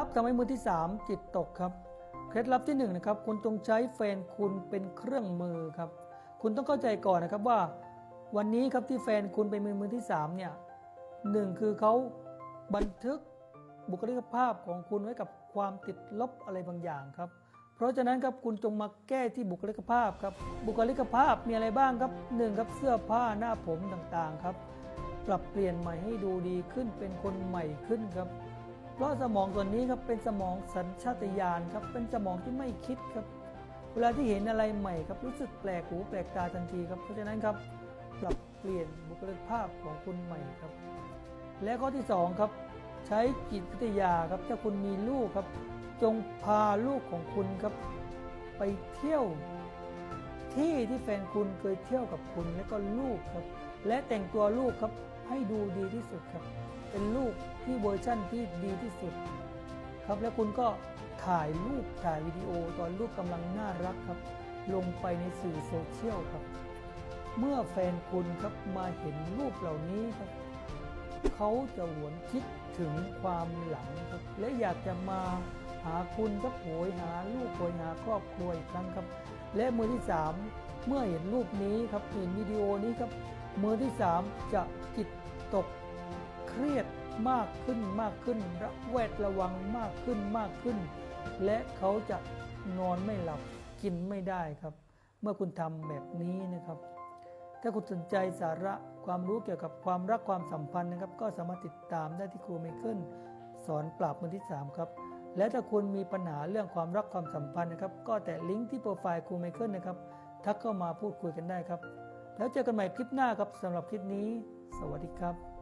ครับทำให้มือที่ 3 จิตตกครับ เคล็ดลับที่1นนะครับคุณต้องใช้แฟนคุณเป็นเครื่องมือครับ คุณต้องเข้าใจก่อนนะครับว่า วันนี้ครับที่แฟนคุณเป็นมือมือที่3เนี่ยหนึ่งคือเขาบันทึกบุคลิกภาพของคุณไว้กับความติดลบอะไรบางอย่างครับ เพราะฉะนั้นครับคุณจงมาแก้ที่บุคลิกภาพครับ บุคลิกภาพมีอะไรบ้างครับหนึ่งครับเสื้อผ้าหน้าผมต่างๆครับ ปรับเปลี่ยนใหม่ให้ดูดีขึ้นเป็นคนใหม่ขึ้นครับ เพราะสมองส่วนนี้ครับเป็นสมองสัญชาตญาณครับ เป็นสมองที่ไม่คิดครับ เวลาที่เห็นอะไรใหม่ครับรู้สึกแปลกหูแปลกตาทันทีครับ เพราะฉะนั้นครับปรับเปลี่ยนบุคลิกภาพของคุณใหม่ครับ และข้อที่สองครับใช้จิตวิทยาครับถ้าคุณมีลูกครับ จงพาลูกของคุณครับ ไปเที่ยวที่ที่แฟนคุณเคยเที่ยวกับคุณและก็ลูกครับ และแต่งตัวลูกครับ ให้ดูดีที่สุดครับ เป็นลูกที่เวอร์ชั่นที่ดีที่สุด ครับแล้วคุณก็ถ่ายรูปถ่ายวิดีโอตอนลูกกำลังน่ารักครับ ลงไปในสื่อโซเชียลครับ เมื่อแฟนคุณครับมาเห็นรูปเหล่านี้ครับเขาจะหวนคิดถึงความหลังครับ และอยากจะมาหาคุณครับโหยหาลูกโหยหาครอบครัวอีกครั้งครับ และมือที่สามเมื่อเห็นรูปนี้ครับเห็นวิดีโอนี้ครับ มือที่สามจะจิตตกเครียดมากขึ้นมากขึ้นระแวดระวังมากขึ้นมากขึ้น และเขาจะนอนไม่หลับกินไม่ได้ครับ เมื่อคุณทำแบบนี้นะครับ ถ้าคุณสนใจสาระความรู้เกี่ยวกับความรักความสัมพันธ์นะครับ ก็สามารถติดตามได้ที่ครูไมเคิลสอนปราบมือที่ 3 ครับ และถ้าคุณมีปัญหาเรื่องความรักความสัมพันธ์นะครับ ก็แต่ลิงก์ที่โปรไฟล์ครูไมเคิลนะครับทักเข้ามาพูดคุยกันได้ครับ แล้วเจอกันใหม่คลิปหน้าครับสำหรับคลิปนี้ สวัสดีครับ